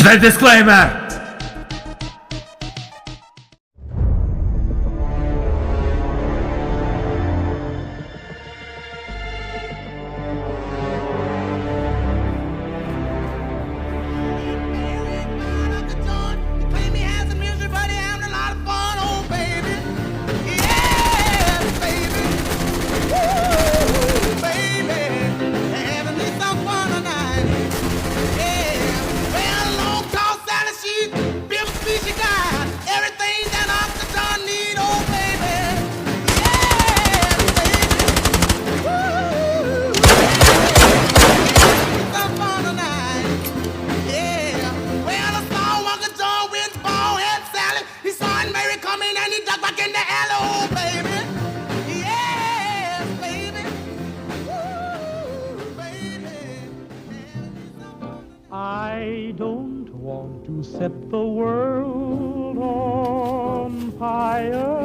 Czy to jest disclaimer? Coming and back in the. Oh, baby. I don't want to set the world on fire.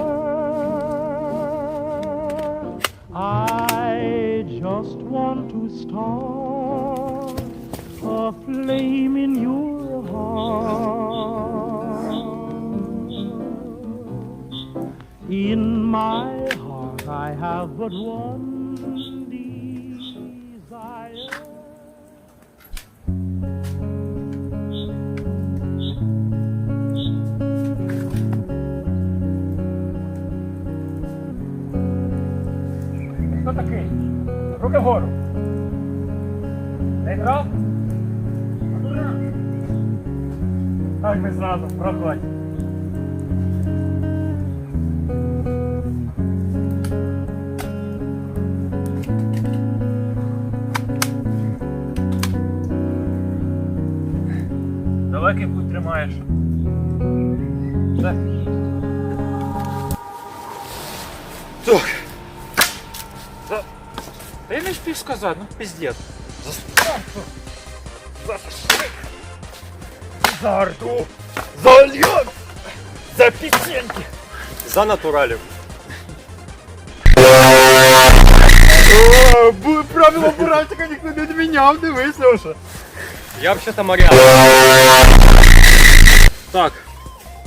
I just want to start a flame in your heart. In my heart, I have but one desire. Хто такий? Руки вгору. Не грав? Так ми зразу, проходь. Далекий путь тримаєш. Так. Так. Та, та я не встиг сказати, ну піздець. За за шик, за орду, за альянс, за пісеньки. За натуралів. О, бу- правила буратика ніхто не відміняв, дивись, Леша. Я взагалі моряк. Так,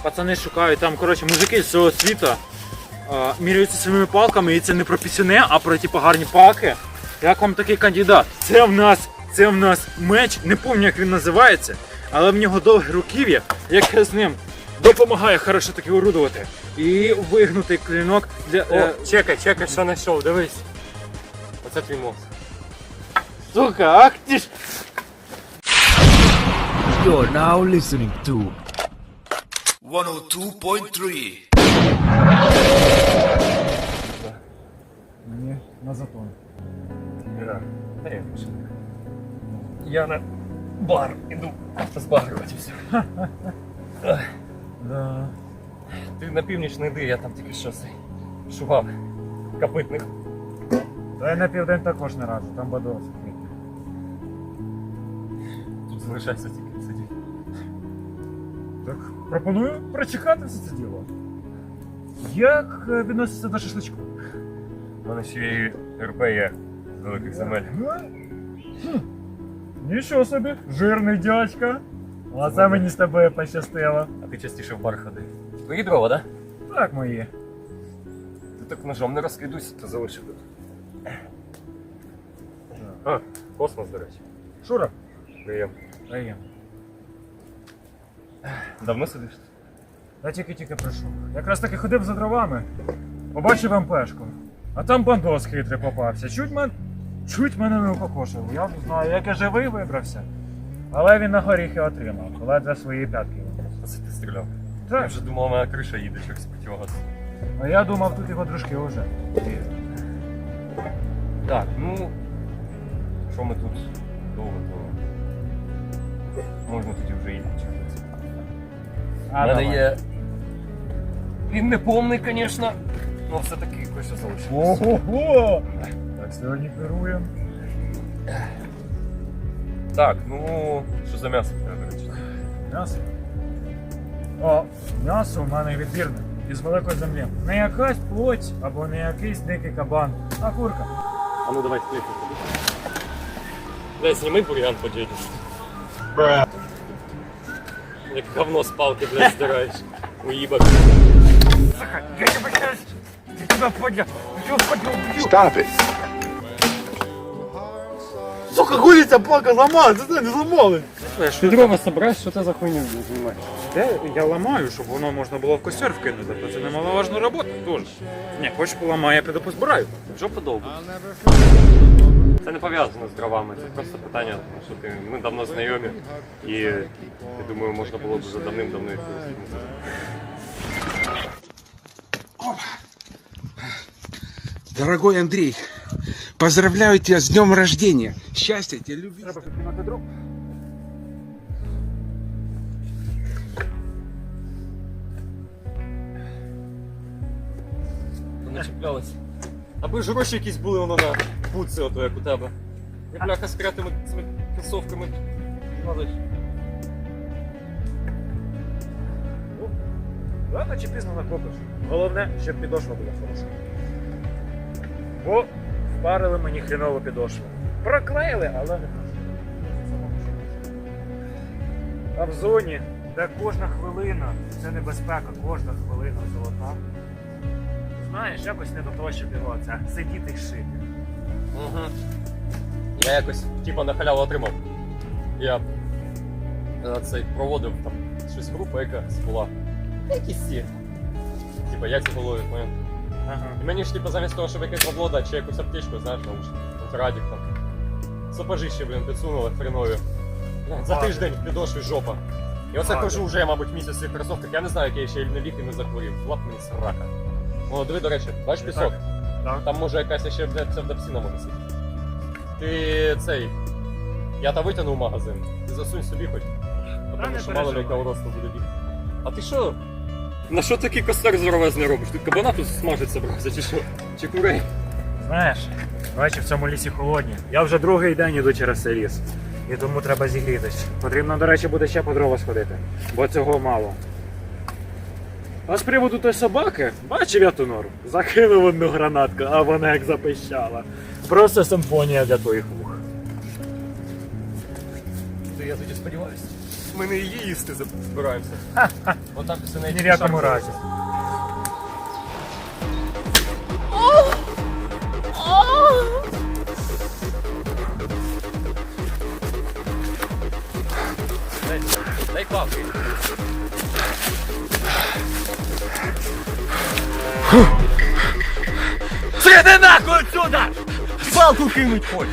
пацани шукають там, коротше, мужики з цього світу а, міряються своїми палками, і це не про пісюни, а про типу гарні палки. Як вам такий кандидат? Це в нас, це в нас меч, не пам'ятаю, як він називається, але в нього довге руків'я, яке з ним допомагає хорошо таки орудувати. І вигнутий клинок для. О, Е, чекай, чекай, що знайшов, дивись. Оце твій мозг. сука, ах ти ж! You're now listening to 102.3 Ні, на затон. Я, та я пишу. Я на бар іду. Збагрувати все. Да. Ти на північ не йди, я там тільки що цей шував копитних. Та я на південь також не раджу, там бадос. Тут залишайся тільки Так, пропоную прочекати все це діло. Як е, відноситься до шашличку? У мене ще є з великих земель. Хм. Нічого собі, жирний дядька. А це мені з тобою пощастило. А ти частіше в бар ходи. Твої дрова, да? Так, мої. Ти так ножом не розкидуйся, то залишив тут. А, космос, до речі. Шура? Приємно. Приємно. Давно сидиш? Я тільки-тільки прийшов. Якраз таки ходив за дровами. Побачив МПшку. А там бандос хитрий попався. Чуть, мен... Чуть мене не укокошив. Я не знаю, як я живий вибрався. Але він на горіхи отримав, ледве свої п'ятки вибрав. Оце ти стріляв. Я вже думав, у мене криша їде через противогаз. А я думав, тут його дружки вже. Так, ну. Що ми тут довго, то можна тоді вже їхати. У А, мене давай. є. Він не повний, звісно, але все-таки кое-що залишилось. Ого-го! Так, сьогодні керуємо. Так, ну. Що за м'ясо треба, до речі? М'ясо. О, м'ясо в мене відбірне. Із великої землі. Не якась плоть або не якийсь дикий кабан, а курка. А ну давай сплити. Дай, зніми бур'ян по діді. Як говно з палки, блядь, здираєш. Уїбок. Stop it. Сука, гулиця палка ламала, це не зламали. Ти дрова собираєш, що ти за хуйню знімаєш? Де я ламаю, щоб воно можна було в костер вкинути, то це немаловажна робота теж. Ні, хочеш поламаю, я піду позбираю. Що подобається. Це не пов'язано з дровами, це просто питання, тому що ти, ми давно знайомі і я думаю, можна було б вже давним-давно їх розуміти. Дорогой Андрей, поздравляю тебя с днем рождения. Счастья тебе, любви. Вони чіплялись. Аби ж гроші якісь були воно на буці, ото як у тебе. Я бляха з крятими цими кросовками. Падаєш. Рано чи пізно накопиш. Головне, щоб підошва була хороша. Бо впарили мені хренову підошву. Проклеїли, але А в зоні, де кожна хвилина це небезпека, кожна хвилина золота. Знаєш, якось не до того, щоб його це сидіти і шити. Угу. Я якось типа на халяву отримав. Я е, цей проводив там щось група якась була. Якісь ці. Типа я ці голови? Ага. І мені ж типу, замість того, щоб якесь бабло дати, чи якусь аптечку, знаєш, наушник, радік там. Сапожище, блін, підсунули хренові. За тиждень в підошві жопа. І оце Ладно. хожу вже, мабуть, місяць в цих кросовках. Я не знаю, який я ще на і не захворів. Лап мені срака. О, диви, до речі, бачиш пісок? Так. Там може якась ще, блядь, може сидіти. Ти цей. Я та витягнув магазин. Ти засунь собі хоч. не Тому що мало ли переживай. якого росту буде бігти. А ти що? На що такий костер здоровезний робиш? Тут кабана тут смажить собрався, чи що? Чи курей? Знаєш, ночі в цьому лісі холодні. Я вже другий день іду через цей ліс. І тому треба зігрітись. Потрібно, до речі, буде ще по дрова сходити, бо цього мало. А з приводу тої собаки, бачив я ту нору. Закинув одну гранатку, а вона як запищала. Просто симфонія для твоїх вух. То я тоді сподіваюся. Ми не її їсти збираємося. Отак все не Ні в якому разі. Дай, дай палки. Сиди нахуй отсюда! Палку кинуть хоч!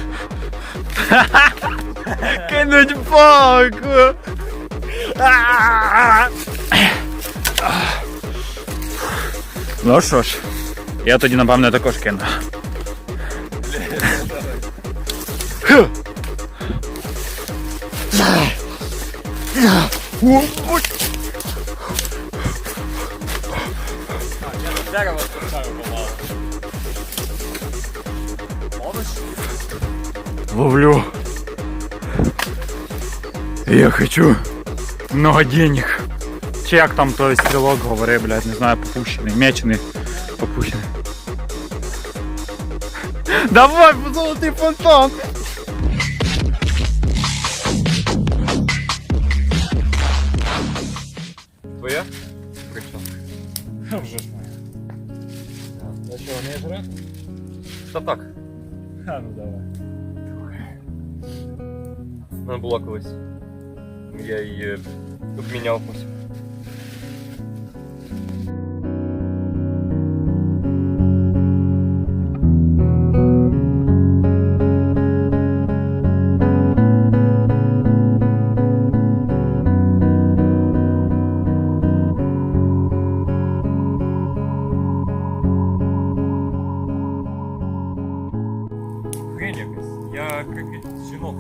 Кинуть палку! Ну що ж, я тоді напевне також кину. Дерево спочатку помало. Ловлю. Я хочу много денег. Чи як там той стрілок говорить, блядь, не знаю, попущений, мечений, попущений. Давай, золотий фонтан! Твоя? Причому. Вже ж Та так. А, ну давай. Вона була колись. Я її обміняв ось. Крики жінок.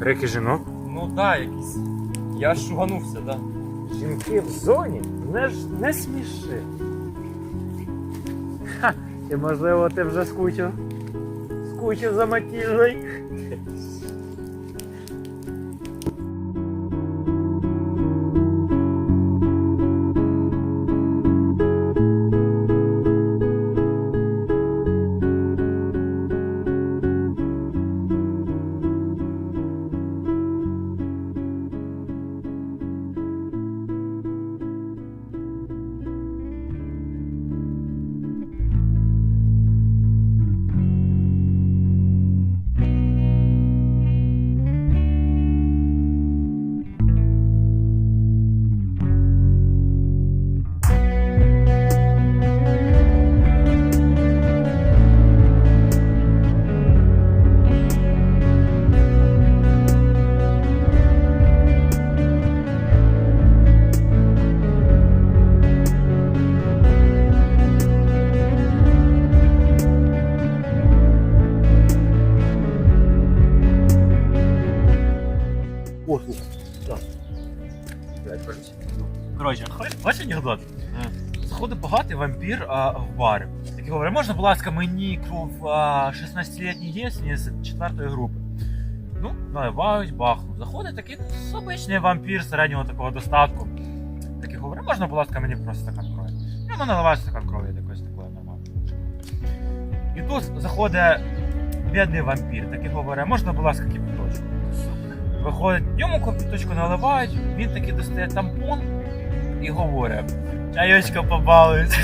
Крики жінок? Ну да, якісь. Я шуганувся, да. Жінки в зоні? Не ж не сміши. Ха, і можливо ти вже скучив. Скучив за Матіжею. Анекдот? Заходить багатий вампір а, в бар. Такий говорить, можна, будь ласка, мені кров а, 16-літній єсені з четвертої групи. Ну, наливають, бахнуть. Заходить такий ну, вампір середнього такого достатку. Такий говорить, можна, будь ласка, мені просто стакан крові. Йому наливають стакан крові якось такої нормально. І тут заходить бідний вампір, такий говорить, можна, будь ласка, кипяточку. Виходить, йому кипяточку наливають, він таки достає тампон і говоримо. чайочка побалують.